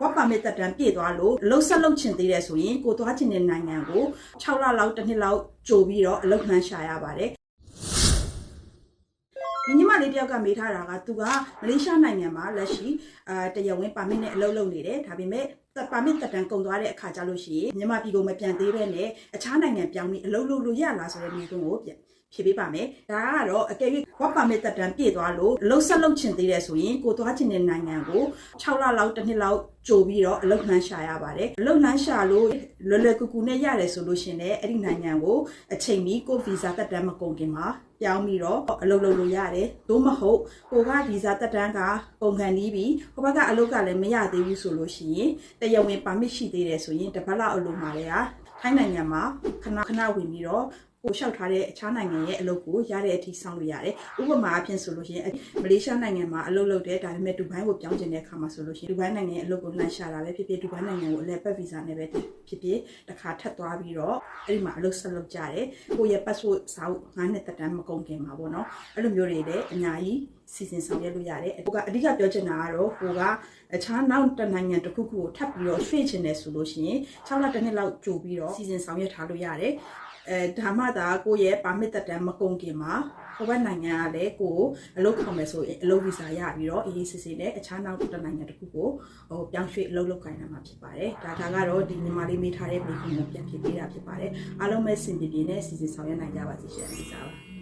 work permit တက်တမ်းပြည့်သွားလို့အလုပ်ဆက်လုပ်ချင်သေးတယ်ဆိုရင်ကိုသွားချင်တဲ့နိုင်ငံကို6လလောက်တစ်နှစ်လောက်ကြိုပြီးတော့အလုပ်မှန်းရှာရပါတယ်ဒီညီမလေးတယောက်ကမေးထားတာကသူကမလေးရှားနိုင်ငံမှာလက်ရှိအာတရားဝင်ပါမစ်နဲ့အလုပ်လုပ်နေတယ်ဒါပေမဲ့ ပါမစ်တက်တန်ကုန်သွားတဲ့အခါကျလို့ရှိရင်မြန်မာပြည်ကိုမပြန်သေးဘဲနဲ့အခြားနိုင်ငံပြောင်းပြီးအလုပ်လုပ်လို့ရလားဆိုတဲ့မျိုးကိုပြန်ဖြေပေးပါမယ်ဒါကတော့အကယ်၍ work permit တက်တန်ပြည့်သွားလို့အလုပ်ဆက်လုပ်ချင်သေးတယ်ဆိုရင်ကိုသွားချင်တဲ့နိုင်ငံကို6လလောက်တစ်နှစ်လောက်ကြိုပြီးတော့အလုပ်နှမ်းရှာရပါတယ်အလုပ်နှမ်းရှာလို့လွယ်လွယ်ကူကူနဲ့ရတယ်ဆိုလို့ရှရင်လည်းအဲ့ဒီနိုင်ငံကိုအချိန်မီကိုဗီဇာတက်တမ်းမကုန်ခင်မှာပြောင်းပြီးတော့အလုပ်လုပ်လို့ရတယ်သို့မဟုတ်ကိုကဗီဇာတက်တမ်းကပုံခံပြီးပြီဟိုဘက်ကအလုပ်ကလည်းမရသေးဘူးဆိုလို့ရှိရင်တရားဝင်ပါမစ်ရှိသေးတယ်ဆိုရင်တစ်ပတ်လောက်အလုပ်မှာလည်းဟာထိုင်းနိုင်ငံမှာခဏခဏဝင်ပြီးတော့ ကိုလျှောက်ထားတဲ့အခြားနိုင်ငံရဲ့အလုပ်ကိုရတဲ့အထိဆောင်လို့ရတယ်။ဥပမာအဖြစ်ဆိုလို့ရှိရင်မလေးရှားနိုင်ငံမှာအလုပ်လုပ်တဲ့ဒါပေမဲ့ဒူဘိုင်းကိုပြောင်းကျင်တဲ့အခါမှာဆိုလို့ရှိရင်ဒူဘိုင်းနိုင်ငံရဲ့အလုပ်ကိုလှမ်းရှာတာပဲဖြစ်ဖြစ်ဒူဘိုင်းနိုင်ငံကိုအလဲပတ်ဗီဇာနဲ့ပဲဖြစ်ဖြစ်တစ်ခါထပ်သွားပြီးတော့အဲ့ဒီမှာအလုပ်ဆက်လုပ်ကြတယ်။ကိုယ့်ရဲ့ passport စာအုပ်9နှစ်သက်တမ်းမကုန်ခင်မှာပေါ့နော်။အဲ့လိုမျိုးတွေလည်းအများကြီးစီစဉ်ဆောင်ရွက်လို့ရတယ်။ဟိုကအဓိကပြောချင်တာကတော့ဟိုကအခြားနောက်တနိုင်ငံတစ်ခုခုကိုထပ်ပြီးတော့ရွှေ့ချင်တယ်ဆိုလို့ရှိရင်6လတစ်နှစ်လောက်ကြိုပြီးတော့စီစဉ်ဆောင်ရွက်ထားလို့ရတယ်။ အဲဒါမှသာကိုယ့်ရဲ့ပါမစ်တက်တမ်းမကုန်ခင်မှာဟိုဘက်နိုင်ငံကလည်းကိုယ်အလုပ်ခေါ်မယ်ဆိုရင်အလုပ်ဗီဇာရပြီးတော့အေးအေးဆေးဆေးနဲ့အခြားနောက်တစ်နိုင်ငံတစ်ခုကိုဟိုပြောင်းရွှေ့အလုပ်လုပ်ခိုင်းတာမှာဖြစ်ပါတယ်။ဒါဒါကတော့ဒီမြန်မာလေးမိထားတဲ့ပြည်ခုကိုပြန်ဖြစ်ပေးတာဖြစ်ပါတယ်။အားလုံးပဲစင်ပြေပြေနဲ့စီစဉ်ဆောင်ရွက်နိုင်ကြပါစေရှင်။ဒီစားပါ